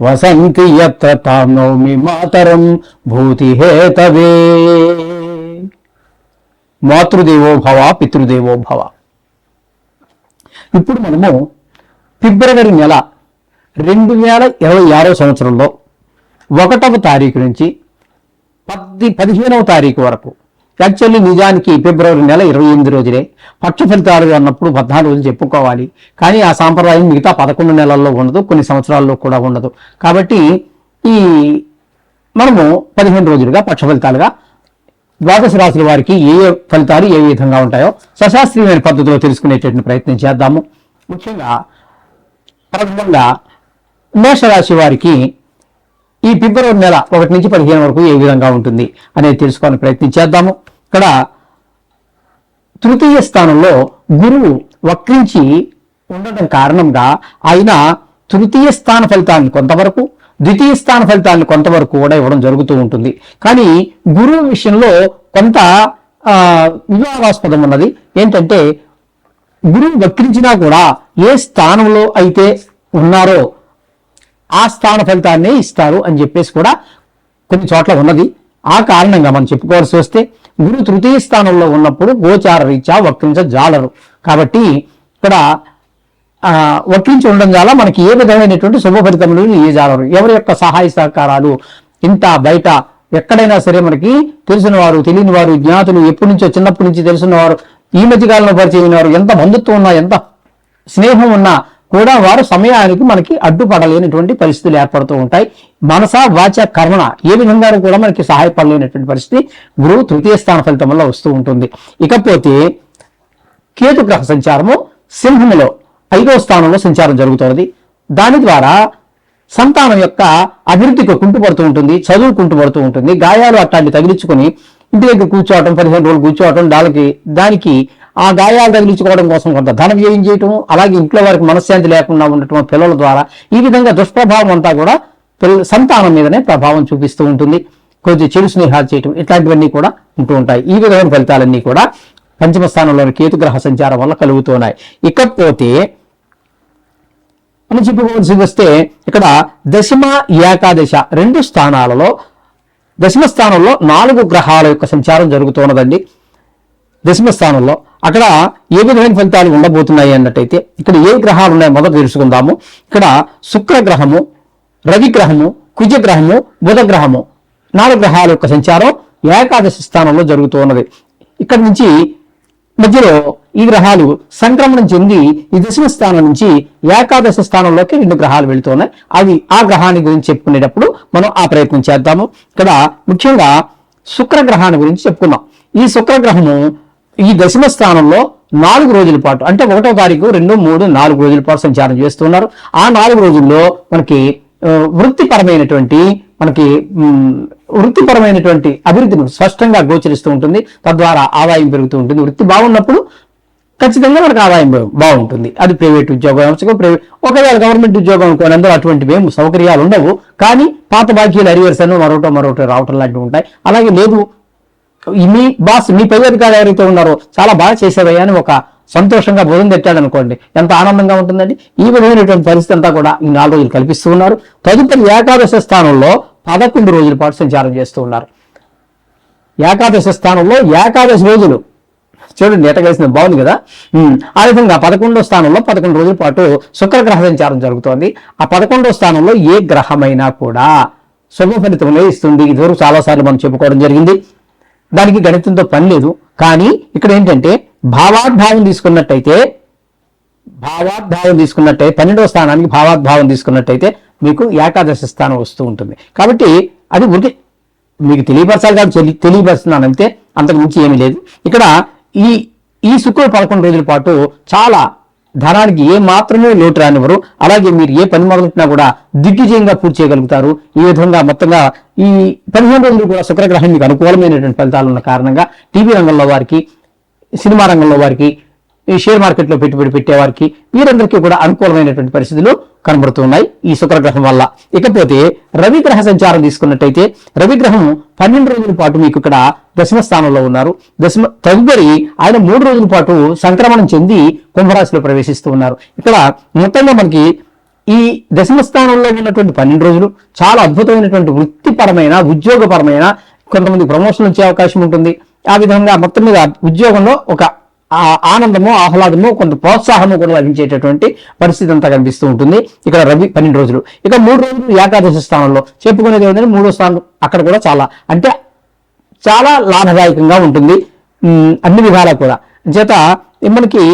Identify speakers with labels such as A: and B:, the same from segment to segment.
A: వసంతి యత్ర తాం నౌమి మాతరం భూతిహేతవే. మాతృదేవో భవ పితృదేవో భవ. ఇప్పుడు మనము ఫిబ్రవరి నెల రెండు వేల ఇరవై ఆరో సంవత్సరంలో ఒకటవ తారీఖు నుంచి పది పదిహేనవ తారీఖు వరకు యాక్చువల్లీ నిజానికి ఫిబ్రవరి నెల ఇరవై ఎనిమిది రోజులే పక్ష ఫలితాలు అన్నప్పుడు పద్నాలుగు రోజులు చెప్పుకోవాలి. కానీ ఆ సాంప్రదాయం మిగతా పదకొండు నెలల్లో ఉండదు కొన్ని సంవత్సరాల్లో కూడా ఉండదు. కాబట్టి ఈ మనము పదిహేను రోజులుగా పక్ష ఫలితాలుగా ద్వాదశ రాశుల వారికి ఏ ఏ ఫలితాలు ఏ విధంగా ఉంటాయో సశాస్త్రీయమైన పద్ధతిలో తెలుసుకునేటటువంటి ప్రయత్నం చేద్దాము. ముఖ్యంగా ప్రథమంగా మేషరాశి వారికి ఈ ఫిబ్రవరి నెల ఒకటి నుంచి పదిహేను వరకు ఏ విధంగా ఉంటుంది అనేది తెలుసుకోవాలని ప్రయత్నం చేద్దాము. ఇక్కడ తృతీయ స్థానంలో గురువు వక్రించి ఉండడం కారణంగా ఆయన తృతీయ స్థాన ఫలితాన్ని కొంతవరకు ద్వితీయ స్థాన ఫలితాన్ని కొంతవరకు కూడా ఇవ్వడం జరుగుతూ ఉంటుంది. కానీ గురువు విషయంలో కొంత వివాదాస్పదం ఉన్నది. ఏంటంటే గురువు వక్రించినా కూడా ఏ స్థానంలో అయితే ఉన్నారో ఆ స్థాన ఫలితాన్నే ఇస్తారు అని చెప్పేసి కూడా కొన్ని చోట్ల ఉన్నది. ఆ కారణంగా మనం చెప్పుకోవాల్సి వస్తే గురు తృతీయ స్థానంలో ఉన్నప్పుడు గోచార రీత్యా వక్రించ జాలరు. కాబట్టి ఇక్కడ వక్రించి ఉండడం ద్వారా మనకి ఏ విధమైనటువంటి శుభ ఫలితములు ఏ జాలరు? ఎవరి యొక్క సహాయ సహకారాలు? ఇంత బయట ఎక్కడైనా సరే మనకి తెలిసిన వారు తెలియని వారు జ్ఞాతులు ఎప్పటి నుంచో చిన్నప్పటి నుంచి తెలిసిన వారు ఈ మధ్య కాలంలో పరిచయం వారు ఎంత బంధుత్వం ఉన్నా ఎంత స్నేహం ఉన్నా కూడా వారు సమయానికి మనకి అడ్డుపడలేనటువంటి పరిస్థితులు ఏర్పడుతూ ఉంటాయి. మనస వాచ కర్మణ ఏ విధంగా కూడా మనకి సహాయపడలేనటువంటి పరిస్థితి గురువు తృతీయ స్థాన ఫలితం వల్ల వస్తూ ఉంటుంది. ఇకపోతే కేతు గ్రహ సంచారము సింహములో ఐదో స్థానంలో సంచారం జరుగుతున్నది దాని ద్వారా సంతానం యొక్క అభివృద్ధికి కుంటుపడుతూ ఉంటుంది చదువు కుంటుపడుతూ ఉంటుంది. గాయాలు అట్లాంటి తగిలించుకొని ఇంటి దగ్గర కూర్చోవటం పదిహేను రోజులు కూర్చోవటం దానికి దానికి ఆ గాయాలు తగిలించుకోవడం కోసం కొంత ధన వ్యయం చేయటం అలాగే ఇంట్లో వారికి మనశ్శాంతి లేకుండా ఉండటం పిల్లల ద్వారా ఈ విధంగా దుష్ప్రభావం అంతా కూడా పిల్ల- సంతానం మీదనే ప్రభావం చూపిస్తూ ఉంటుంది. కొద్దిగా చెడు స్నేహాలు చేయటం ఇట్లాంటివన్నీ కూడా ఉంటూ ఉంటాయి. ఈ విధమైన ఫలితాలన్నీ కూడా పంచమ స్థానంలోని కేతుగ్రహ సంచారం వల్ల కలుగుతున్నాయి. ఇకపోతే మనం చెప్పుకోవాల్సి వస్తే ఇక్కడ దశమ ఏకాదశ రెండు స్థానాలలో దశమ స్థానంలో నాలుగు గ్రహాల యొక్క సంచారం జరుగుతున్నదండి. దశమ స్థానంలో అక్కడ ఏ విధమైన ఫలితాలు ఉండబోతున్నాయి అన్నట్టయితే ఇక్కడ ఏ గ్రహాలు ఉన్నాయో మొదట తెలుసుకుందాము. ఇక్కడ శుక్ర గ్రహము రవి గ్రహము బుధ గ్రహము నాలుగు గ్రహాల యొక్క సంచారం ఏకాదశి స్థానంలో జరుగుతూ ఉన్నది. ఇక్కడ నుంచి మధ్యలో ఈ గ్రహాలు సంక్రమణం చెంది ఈ దశమ స్థానం నుంచి ఏకాదశ స్థానంలోకి రెండు గ్రహాలు వెళుతున్నాయి. అవి ఆ గ్రహాన్ని గురించి చెప్పుకునేటప్పుడు మనం ఆ ప్రయత్నం చేద్దాము. ఇక్కడ ముఖ్యంగా శుక్ర గ్రహాన్ని గురించి చెప్పుకుందాం. ఈ శుక్ర గ్రహము ఈ దశమ స్థానంలో నాలుగు రోజుల పాటు అంటే ఒకటో తారీఖు రెండు మూడు నాలుగు రోజుల పాటు సంచారం చేస్తున్నారు. ఆ నాలుగు రోజుల్లో మనకి వృత్తిపరమైనటువంటి మనకి వృత్తిపరమైనటువంటి అభివృద్ధిని స్పష్టంగా గోచరిస్తూ ఉంటుంది. తద్వారా ఆదాయం పెరుగుతూ ఉంటుంది. వృత్తి బాగున్నప్పుడు ఖచ్చితంగా మనకు ఆదాయం బాగుంటుంది. అది ప్రైవేట్ ఉద్యోగం అవ్వచ్చు ప్రైవేట్ ఒకవేళ గవర్నమెంట్ ఉద్యోగం అనుకోని అటువంటివి ఏం సౌకర్యాలు ఉండవు. కానీ పాత బాకీలు అరివర్స్ అని మరొకటో మరొకటి రావటం లాంటివి ఉంటాయి. అలాగే లేదు మీ బాస్ మీ పై అధికారులు ఎవరైతే ఉన్నారో చాలా బాగా చేసేవయ్యా అని ఒక సంతోషంగా భోజనం తెచ్చాడు అనుకోండి ఎంత ఆనందంగా ఉంటుందండి? ఈ విధమైనటువంటి పరిస్థితి అంతా కూడా ఈ నాలుగు రోజులు కల్పిస్తూ ఉన్నారు. తదుపరి ఏకాదశ స్థానంలో పదకొండు రోజుల పాటు సంచారం చేస్తూ ఉన్నారు. ఏకాదశ స్థానంలో ఏకాదశి రోజులు. చూడండి ఎట కలిసిన బాగుంది కదా? ఆ విధంగా పదకొండో స్థానంలో పదకొండు రోజుల పాటు శుక్రగ్రహ సంచారం జరుగుతోంది. ఆ పదకొండో స్థానంలో ఏ గ్రహమైనా కూడా శుభ ఫలితములే ఇస్తుంది ఇదివరకు చాలాసార్లు మనం చెప్పుకోవడం జరిగింది. దానికి గణితంతో పని లేదు. కానీ ఇక్కడ ఏంటంటే భావాద్భావం తీసుకున్నట్టయితే భావాద్భావం తీసుకున్నట్టయితే పన్నెండవ స్థానానికి భావాద్భావం తీసుకున్నట్టయితే మీకు ఏకాదశ స్థానం వస్తూ ఉంటుంది. కాబట్టి అది ఉరికి మీకు తెలియపరచాలి కాదు తెలి- తెలియపరుస్తున్నాను అంతే అంతకు మించి ఏమీ లేదు. ఇక్కడ ఈ ఈ శుక్రుడు పదకొండు రోజుల పాటు చాలా ధనానికి ఏ మాత్రమే లోటు రానివ్వరు. అలాగే మీరు ఏ పని మొదలెట్టినా కూడా దిగ్విజయంగా పూర్తి చేయగలుగుతారు. ఈ విధంగా మొత్తంగా ఈ పదిహేను రోజులు కూడా శుక్రగ్రహం మీకు అనుకూలమైనటువంటి ఫలితాలు ఉన్న కారణంగా టీవీ రంగంలో వారికి సినిమా రంగంలో వారికి ఈ షేర్ మార్కెట్లో పెట్టుబడి పెట్టేవారికి వీరందరికీ కూడా అనుకూలమైనటువంటి పరిస్థితులు కనబడుతున్నాయి ఈ శుక్రగ్రహం వల్ల ఇకపోతే రవిగ్రహ సంచారం తీసుకున్నట్టయితే రవిగ్రహం పన్నెండు రోజుల పాటు మీకు ఇక్కడ దశమ స్థానంలో ఉన్నారు. దశమ తదుపరి ఆయన మూడు రోజుల పాటు సంక్రమణం చెంది కుంభరాశిలో ప్రవేశిస్తూ ఉన్నారు. ఇక్కడ మొత్తంగా మనకి ఈ దశమ స్థానంలో ఉన్నటువంటి పన్నెండు రోజులు చాలా అద్భుతమైనటువంటి వృత్తిపరమైన ఉద్యోగపరమైన కొంతమంది ప్రమోషన్ వచ్చే అవకాశం ఉంటుంది. ఆ విధంగా మొత్తం మీద ఉద్యోగంలో ఒక ఆ ఆనందము ఆహ్లాదము కొంత ప్రోత్సాహము కూడా లభించేటటువంటి పరిస్థితి అంతా కనిపిస్తూ ఉంటుంది ఇక్కడ రవి పన్నెండు రోజులు. ఇక మూడు రోజులు ఏకాదశి స్థానంలో చెప్పుకునేది ఏంటంటే మూడో స్థానం అక్కడ కూడా చాలా. అంటే చాలా లాభదాయకంగా ఉంటుంది. అన్ని విధాలా కూడా. చేత మనకి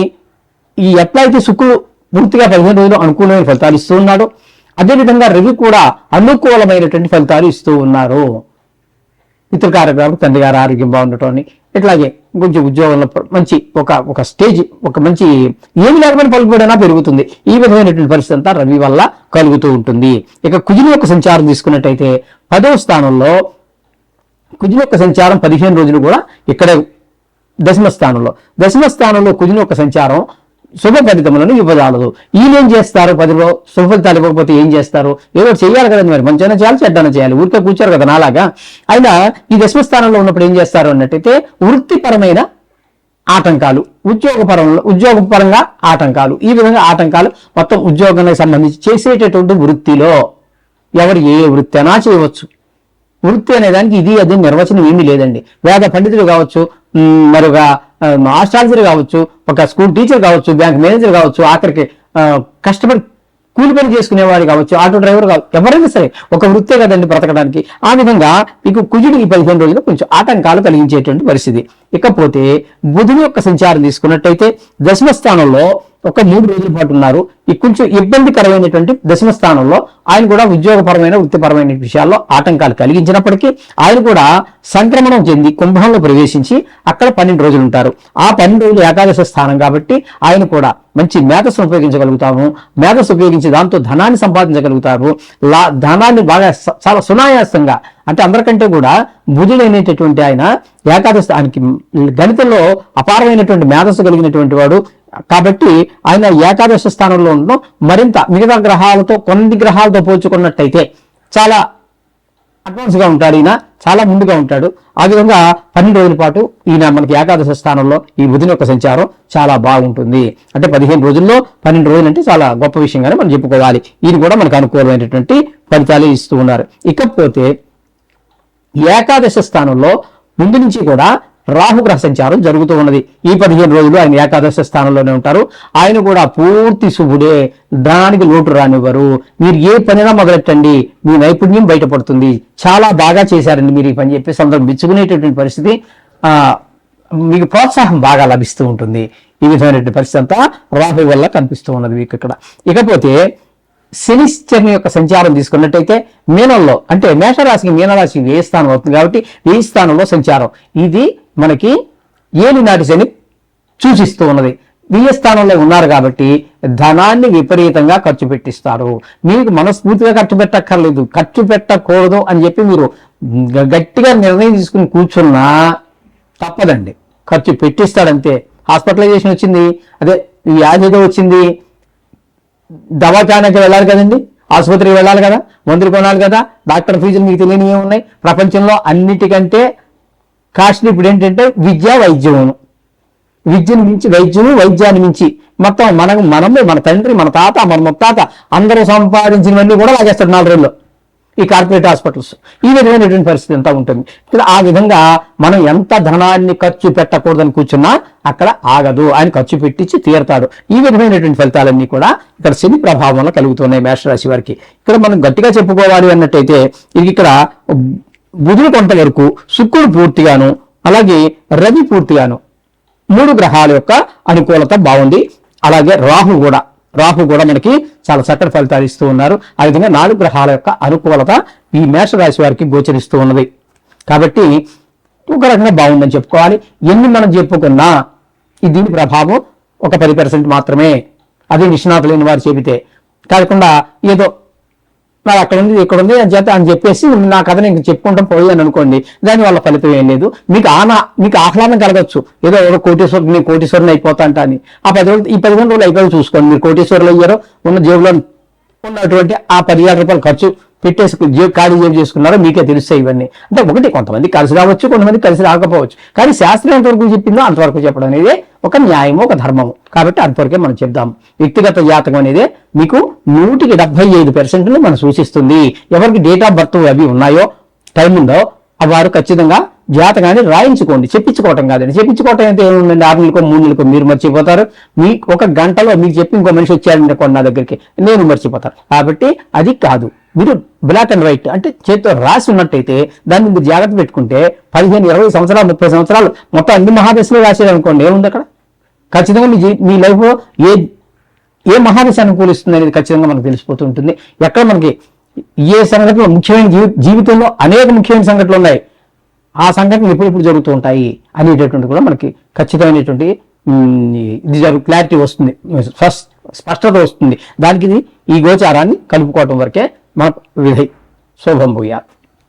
A: ఈ ఎట్లయితే శుక్రుడు పూర్తిగా పదిహేను రోజులు అనుకూలమైన ఫలితాలు ఇస్తూ ఉన్నాడు. అదేవిధంగా రవి కూడా అనుకూలమైనటువంటి ఫలితాలు ఇస్తూ ఉన్నారు. ఇతర కార్యక్రమాలు తండ్రి గారు ఆరోగ్యం బాగుండటం ఇట్లాగే కొంచెం ఉద్యోగంలో మంచి ఒక ఒక స్టేజ్ ఒక మంచి ఏమి లేకపోయినా పలుకుబడినా పెరుగుతుంది. ఈ విధమైనటువంటి పరిస్థితి అంతా రవి వల్ల కలుగుతూ ఉంటుంది. ఇక కుజుని యొక్క సంచారం తీసుకున్నట్టయితే పదవ స్థానంలో కుజుని యొక్క సంచారం పదిహేను రోజులు కూడా ఇక్కడే దశమ స్థానంలో. దశమ స్థానంలో కుజుని యొక్క సంచారం శుభ ఫలితములను ఇవ్వజాలదు ఈయనేం చేస్తారు? పదిలో శుభ ఫలితాలు ఇవ్వకపోతే ఏం చేస్తారు? ఏదో చేయాలి కదండి మరి. మంచిగా చేయాలి చెడ్డన చేయాలి. ఊరికే కూర్చారు కదా నాలాగా. అయినా ఈ దశమ స్థానంలో ఉన్నప్పుడు ఏం చేస్తారు అన్నట్టయితే వృత్తిపరమైన ఆటంకాలు ఉద్యోగపరంలో ఉద్యోగపరంగా ఆటంకాలు. ఈ విధంగా ఆటంకాలు మొత్తం ఉద్యోగానికి సంబంధించి చేసేటటువంటి వృత్తిలో ఎవరు ఏ వృత్తి అయినా చేయవచ్చు. వృత్తి అనేదానికి ఇది అది నిర్వచనం ఏమీ లేదండి. వేద పండితులు కావచ్చు మరొక ఆస్ట్రాలజర్ కావచ్చు ఒక స్కూల్ టీచర్ కావచ్చు బ్యాంక్ మేనేజర్ కావచ్చు ఆఖరికి కష్టపడి కూలి పని చేసుకునేవాడు కావచ్చు ఆటో డ్రైవర్ కావచ్చు ఎవరైనా సరే ఒక వృత్తే కదండి బ్రతకడానికి. ఆ విధంగా మీకు కుజుడు ఈ పదిహేను రోజులు కొంచెం ఆటంకాలు కలిగించేటువంటి పరిస్థితి. ఇకపోతే బుధుని యొక్క సంచారం తీసుకున్నట్టయితే దశమ స్థానంలో ఒక మూడు రోజుల పాటు ఉన్నారు. ఈ కొంచెం ఇబ్బందికరమైనటువంటి దశమ స్థానంలో ఆయన కూడా ఉద్యోగపరమైన వృత్తిపరమైన విషయాల్లో ఆటంకాలు కలిగించినప్పటికీ ఆయన కూడా సంక్రమణం చెంది కుంభంలో ప్రవేశించి అక్కడ పన్నెండు రోజులు ఉంటారు. ఆ పన్నెండు రోజులు ఏకాదశ స్థానం కాబట్టి ఆయన కూడా మంచి మేధస్సును ఉపయోగించగలుగుతాము. మేధస్సు ఉపయోగించి దాంతో ధనాన్ని సంపాదించగలుగుతారు. లా ధనాన్ని బాగా చాలా సునాయాసంగా అంటే అందరికంటే కూడా బుధుడైనటువంటి ఆయన ఏకాదశి ఆయనకి గణితంలో అపారమైనటువంటి మేధస్సు కలిగినటువంటి వాడు కాబట్టి ఆయన ఏకాదశ స్థానంలో ఉండడం మరింత మిగతా గ్రహాలతో కొన్ని గ్రహాలతో పోల్చుకున్నట్టయితే చాలా అడ్వాన్స్గా ఉంటాడు ఈయన చాలా ముందుగా ఉంటాడు. ఆ విధంగా పన్నెండు రోజుల పాటు ఈయన మనకి ఏకాదశ స్థానంలో ఈ బుధుని యొక్క సంచారం చాలా బాగుంటుంది. అంటే పదిహేను రోజుల్లో పన్నెండు రోజులు అంటే చాలా గొప్ప విషయంగానే మనం చెప్పుకోవాలి. ఈయన కూడా మనకు అనుకూలమైనటువంటి ఫలితాలు ఇస్తూ ఉన్నారు. ఇకపోతే ఏకాదశ స్థానంలో ముందు నుంచి కూడా రాహుగ్రహ సంచారం జరుగుతూ ఉన్నది. ఈ పదిహేను రోజులు ఆయన ఏకాదశ స్థానంలోనే ఉంటారు. ఆయన కూడా పూర్తి శుభుడే. దానికి లోటు రానివ్వరు. మీరు ఏ పనినా మొదలెట్టండి. మీ నైపుణ్యం బయటపడుతుంది. చాలా బాగా చేశారండి మీరు ఈ పని చెప్పేసి అందరూ మెచ్చుకునేటటువంటి పరిస్థితి. మీకు ప్రోత్సాహం బాగా లభిస్తూ ఉంటుంది. ఈ విధమైనటువంటి పరిస్థితి అంతా రాహు వల్ల కనిపిస్తూ ఉన్నది మీకు ఇక్కడ. ఇకపోతే శనిశ్చర్ని యొక్క సంచారం తీసుకున్నట్టయితే మీనంలో అంటే మేషరాశికి మీనరాశికి వ్యయ స్థానం అవుతుంది కాబట్టి వేయి స్థానంలో సంచారం. ఇది మనకి ఏలినాటి శని సూచిస్తూ ఉన్నది. వ్యయ స్థానంలో ఉన్నారు కాబట్టి ధనాన్ని విపరీతంగా ఖర్చు పెట్టిస్తారు. మీకు మనస్ఫూర్తిగా ఖర్చు పెట్టక్కర్లేదు. ఖర్చు పెట్టకూడదు అని చెప్పి మీరు గట్టిగా నిర్ణయం తీసుకుని కూర్చున్నా తప్పదండి. ఖర్చు పెట్టిస్తాడంతే. హాస్పిటలైజేషన్ వచ్చింది. అదే ఈ వ్యాధి ఏదో వచ్చింది. దవాఖానకి వెళ్ళాలి కదండి. ఆసుపత్రికి వెళ్ళాలి కదా. మందులు కొనాలి కదా. డాక్టర్ ఫీజులు మీకు తెలియనివి ఉన్నాయి ప్రపంచంలో అన్నిటికంటే కాస్ట్లీ ఇప్పుడు ఏంటంటే విద్య వైద్యము విద్యను మించి వైద్యము వైద్యాన్ని మించి. మొత్తం మనకు మనమే మన తండ్రి మన తాత మన ముత్తాత అందరూ సంపాదించినవన్నీ కూడా లాగేస్తారు నాలుగు రోజుల్లో ఈ కార్పొరేట్ హాస్పిటల్స్. ఈ విధమైనటువంటి పరిస్థితి ఎంత ఉంటుంది. ఇక్కడ ఆ విధంగా మనం ఎంత ధనాన్ని ఖర్చు పెట్టకూడదని కూర్చున్నా అక్కడ ఆగదు. ఆయన ఖర్చు పెట్టించి తీరతాడు. ఈ విధమైనటువంటి ఫలితాలన్నీ కూడా ఇక్కడ శని ప్రభావం కలుగుతున్నాయి మేషరాశి వారికి. ఇక్కడ మనం గట్టిగా చెప్పుకోవాలి అన్నట్టయితే ఇది ఇక్కడ బుధుడు కొంతవరకు శుక్రుడు పూర్తిగాను అలాగే రవి పూర్తిగాను. మూడు గ్రహాల యొక్క అనుకూలత బాగుంది. అలాగే రాహు కూడా. రాహు కూడా మనకి చాలా చక్కటి ఫలితాలు ఇస్తూ ఉన్నారు. ఆ విధంగా నాలుగు గ్రహాల యొక్క అనుకూలత ఈ మేషరాశి వారికి గోచరిస్తూ ఉన్నది. కాబట్టి ఒక రకంగా బాగుందని చెప్పుకోవాలి. ఎన్ని మనం చెప్పుకున్నా దీని ప్రభావం ఒక పది పర్సెంట్ మాత్రమే. అది నిష్ణాతులు లేని వారు చెబితే. కాకుండా ఏదో మరి అక్కడ ఉంది ఇక్కడ ఉంది అని చేత అని చెప్పేసి నా కథ నేను చెప్పుకుంటాం పోయాను అనుకోండి. దాని వల్ల ఫలితం ఏం లేదు. మీకు ఆనా మీకు ఆహ్లాదం కలగచ్చు. ఏదో ఏదో కోటీశ్వరు నేను కోటీశ్వరుని అయిపోతా అని. ఆ పది రోజులు ఈ పది రోజులు అయిపోయి చూసుకోండి. మీరు కోటీశ్వరులు అయ్యారో ఉన్న జేబులో ఉన్నటువంటి ఆ పదివేల రూపాయలు ఖర్చు పెట్టేసి ఖాళీ ఏం చేసుకున్నారో మీకే తెలుస్తాయి ఇవన్నీ. అంటే ఒకటి కొంతమంది కలిసి రావచ్చు కొంతమంది కలిసి రాకపోవచ్చు. కానీ శాస్త్రం ఎంతవరకు చెప్పిందో అంతవరకు చెప్పడం అనేది ఒక న్యాయము ఒక ధర్మము. కాబట్టి అంతవరకే మనం చెప్దాం. వ్యక్తిగత జాతకం అనేది మీకు నూటికి డెబ్బై ఐదు పర్సెంట్ను మనం సూచిస్తుంది. ఎవరికి డేట్ ఆఫ్ బర్త్ అవి ఉన్నాయో టైం ఉందో వారు ఖచ్చితంగా జాతకాన్ని రాయించుకోండి చెప్పించుకోవటం కాదండి. చెప్పించుకోవటం అయితే ఏముందండి? ఆరు నెలలకు మూడు నెలలకు మీరు మర్చిపోతారు. మీ ఒక గంటలో మీకు చెప్పి ఇంకో మనిషి వచ్చాడండి కొన్ని నా దగ్గరికి నేను మర్చిపోతాను. కాబట్టి అది కాదు. మీరు బ్లాక్ అండ్ వైట్ అంటే చేతితో రాసి ఉన్నట్టయితే దాన్ని మీరు జాగ్రత్త పెట్టుకుంటే పదిహేను ఇరవై సంవత్సరాలు ముప్పై సంవత్సరాలు మొత్తం అన్ని మహాదశలు రాసేది అనుకోండి ఏముంది అక్కడ? ఖచ్చితంగా మీ జీ- మీ లైఫ్ ఏ ఏ మహాదశ అనుకూలిస్తుంది అనేది ఖచ్చితంగా మనకు తెలిసిపోతుంటుంది ఎక్కడ మనకి ఏ సంఘటనలు ముఖ్యమైన జీవితంలో అనేక ముఖ్యమైన సంఘటనలు ఉన్నాయి. ఆ సంఘటనలు ఎప్పుడెప్పుడు జరుగుతూ ఉంటాయి అనేటటువంటి కూడా మనకి ఖచ్చితమైనటువంటి ఇది జరుగు క్లారిటీ వస్తుంది. ఫస్ట్ స్పష్టత వస్తుంది. దానికి ఈ గోచారాన్ని కలుపుకోవటం వరకే మన విధి శుభం భూయాత్.